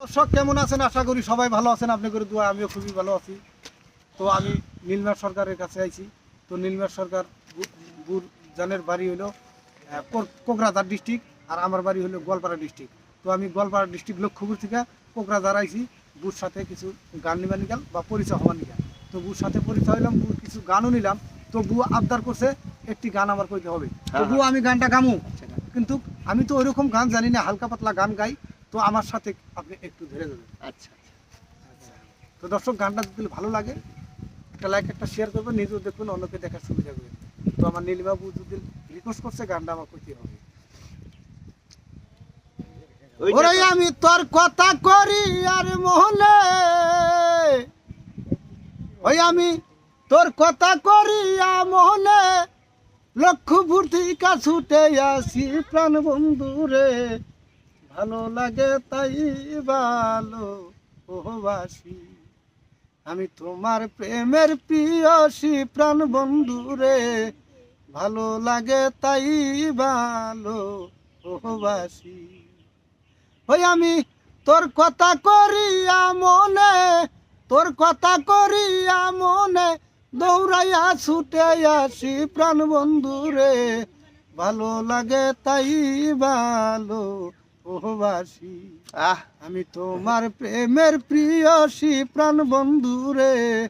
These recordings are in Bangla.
দর্শক কেমন আছেন? আশা করি সবাই ভালো আছেন। আপনি করে দোয়া আমিও খুবই ভালো আছি। তো আমি নীলমার সরকারের কাছে আইছি। তো নীলমার সরকার গু- গুর জানের বাড়ি হলো কোকরাঝার ডিস্ট্রিক্ট আর আমার বাড়ি হলো গোয়ালপাড়া ডিস্ট্রিক্ট। তো আমি গোয়ালপাড়া ডিস্ট্রিক্ট লক্ষ্মীপুর থেকে কোকরাঝার আইছি। বুর সাথে কিছু গান নিবা নিকাল বা পরিচয় হওয়া নিকাল তো বুর সাথে পরিচয় হইলাম বুর কিছু গানও নিলাম। তো বু আবদার করছে একটি গান আমার কইতে হবে। তো বু আমি গানটা গামু। কিন্তু আমি তো ওইরকম গান জানি না হালকা পাতলা গান গাই। তো আমার সাথে আপনি একটু ধরে দেবেন আচ্ছা তো দর্শক গানটা যদি ভালো লাগে একটা লাইক একটা শেয়ার করবেন নিজেও দেখবেন অন্যকে দেখার সুবিধা করবেন। তো আমার নীলিবাবু যদি রিকোয়েস্ট করছে গানটা আমার করতে হবে। ওরে আমি তোর কথা করি আর মহলে। ওই আমি তোর কথা করি আর মহলে। লক্ষ্যপুর থেকে ছুটে আসি প্রাণ বন্ধু রে ভালো লাগে তাই ভালো ওবাসি আমি তোমার প্রেমের প্রিয়সী প্রাণ বন্ধু রে, ভালো লাগে তাই ভালো ওবাসি ওই আমি তোর কথা করিয়া মনে, তোর কথা করিয়া মনে, দৌড়াইয়া ছুটে আসি প্রাণ বন্ধু রে, ভালো লাগে তাই ভালো আহ। আমি তোমার প্রেমের প্রিয়সী প্রাণ বন্ধু রে।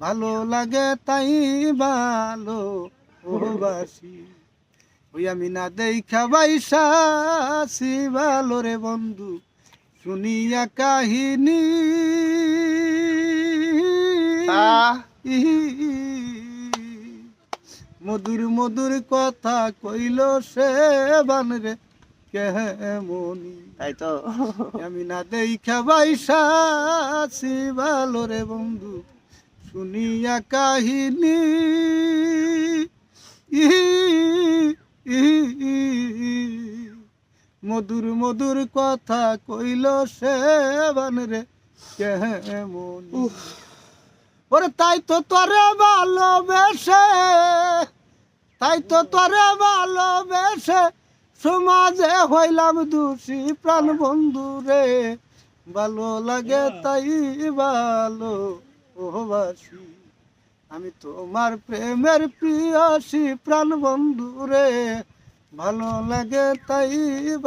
ভালো লাগে তাই ভালো ওবাসি ওই আমি না দেখা বাইসাসি ভালো রে বন্ধু। শুনিয়া কাহিনী। আহ। মধুর মধুর কথা কইল সে বান রে। কেমনি তাই তো। আমি না দেখা বাইসাছি ভালো রে বন্ধু শুনিয়া কাহিনী। মধুর মধুর কথা কইল সে বান রে কেমন ওরে তাই তো তোরে ভালোবেসে তাই তো তোরে ভালোবেসে সমাজে হইলাম দোষী প্রাণ বন্ধু রে। ভালো লাগে তাই ভালো ওবাসি আমি তোমার প্রেমের প্রিয়সী প্রাণ বন্ধু রে। ভালো লাগে তাই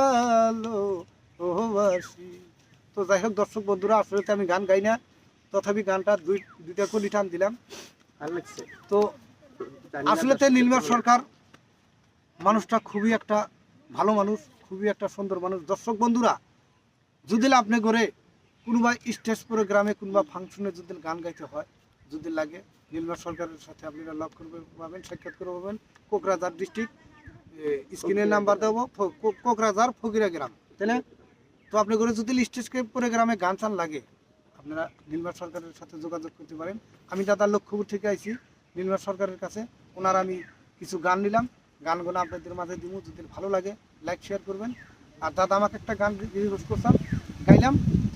ভালো ওবাসি তো যাই হোক দর্শক বন্ধুরা আসলে আমি গান গাই না। তথাপি গানটা দুই দুইটা কলি টান দিলাম। ভালো লাগছে। তো আসলে নীলমার সরকার মানুষটা খুবই একটা ভালো মানুষ, খুবই একটা সুন্দর মানুষ। দর্শক বন্ধুরা, যদি আপনি করে কোনোবা স্টেজ প্রোগ্রামে কোনোবা ফাংশনে যদি গান গাইতে হয়, যদি লাগে নীলমার সরকারের সাথে আপনারা লাভ করবে, পাবেন, সাক্ষাৎ করে পাবেন। কোকরাঝার ডিস্ট্রিক্ট স্ক্রিনের নাম্বার দেবো কোকরাঝার ফকিরা গ্রাম। তাই না তো আপনি করে যদি স্টেজ প্রোগ্রামে গান চান লাগে, আপনারা নীলমার সরকারের সাথে যোগাযোগ করতে পারেন। আমি দাদা লক্ষ্যপুর থেকে আইছি নীলমার সরকারের কাছে। ওনার আমি কিছু গান নিলাম। গানগুলো আপনাদের মাঝে দিব যদি ভালো লাগে লাইক শেয়ার করবেন। আর দাদা, আমাকে একটা গান রিকোয়েস্ট করতাম গাইলাম।